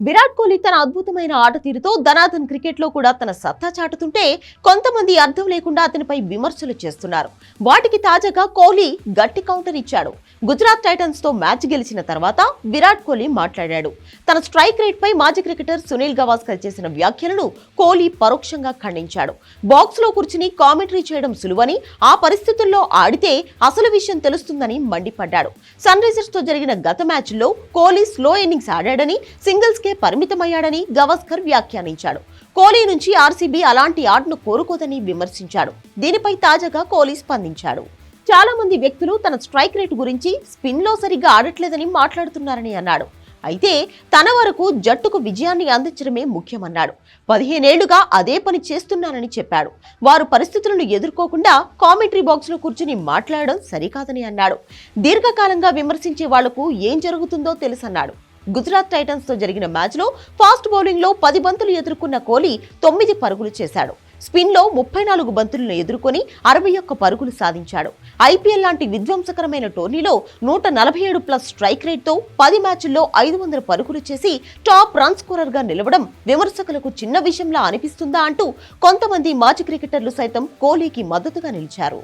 విరాట్ కోహ్లీ తన అద్భుతమైన ఆట తీరుతో ధనాథన్ క్రికెట్లో కూడా తన సత్తా చాటుతుంటే కొంతమంది అర్థం లేకుండా అతనిపై విమర్శలు చేస్తున్నారు. వాటికి తాజాగా కోహ్లీ గట్టి కౌంటర్ ఇచ్చాడు. గుజరాత్ టైటన్స్తో మ్యాచ్ గెలిచిన తర్వాత విరాట్ కోహ్లీ మాట్లాడాడు. తన స్ట్రైక్ రేట్ పై మాజీ క్రికెటర్ సునీల్ గవాస్కర్ చేసిన వ్యాఖ్యలను కోహ్లీ పరోక్షంగా ఖండించాడు. బాక్స్లో కూర్చుని కామెంటరీ చేయడం సులువని ఆ పరిస్థితుల్లో ఆడితే అసలు విషయం తెలుస్తుందని మండిపడ్డాడు. సన్ రైజర్స్తో జరిగిన గత మ్యాచ్లో కోహ్లీ స్లో ఇన్నింగ్స్ ఆడాడని సింగిల్స్ కే పరిమితమయ్యాడని గవస్కర్ వ్యాఖ్యానించాడు. కోహ్లీ నుంచి ఆర్సీబీ అలాంటి ఆటను కోరుకోదని విమర్శించాడు. దీనిపై తాజాగా కోహ్లీ స్పందించాడు. చాలా మంది వ్యక్తులు తన స్ట్రైక్ రేట్ గురించి స్పిన్లో సరిగ్గా ఆడట్లేదని మాట్లాడుతున్నారని అన్నాడు. అయితే తన వరకు జట్టుకు విజయాన్ని అందించడమే ముఖ్యమన్నాడు. పదిహేనేళ్ళుగా అదే పని చేస్తున్నానని చెప్పాడు. వారు పరిస్థితులను ఎదుర్కోకుండా కామెంటరీ బాక్స్లో కూర్చుని మాట్లాడడం సరికాదని అన్నాడు. దీర్ఘకాలంగా విమర్శించే వాళ్ళకు ఏం జరుగుతుందో తెలుసన్నాడు. గుజరాత్ టైటన్స్తో జరిగిన మ్యాచ్లో ఫాస్ట్ బౌలింగ్లో పది బంతులు ఎదుర్కొన్న కోహ్లీ తొమ్మిది పరుగులు చేశాడు. స్పిన్లో ముప్పై నాలుగు బంతులను ఎదుర్కొని అరవై ఒక్క పరుగులు సాధించాడు. ఐపీఎల్ లాంటి విధ్వంసకరమైన టోర్నీలో నూట నలభై ఏడు ప్లస్ స్ట్రైక్ రేట్తో పది మ్యాచ్ల్లో ఐదు వందల పరుగులు చేసి టాప్ రన్ స్కోరర్గా నిలవడం విమర్శకులకు చిన్న విషయంలా అనిపిస్తుందా అంటూ కొంతమంది మాజీ క్రికెటర్లు సైతం కోహ్లీకి మద్దతుగా నిలిచారు.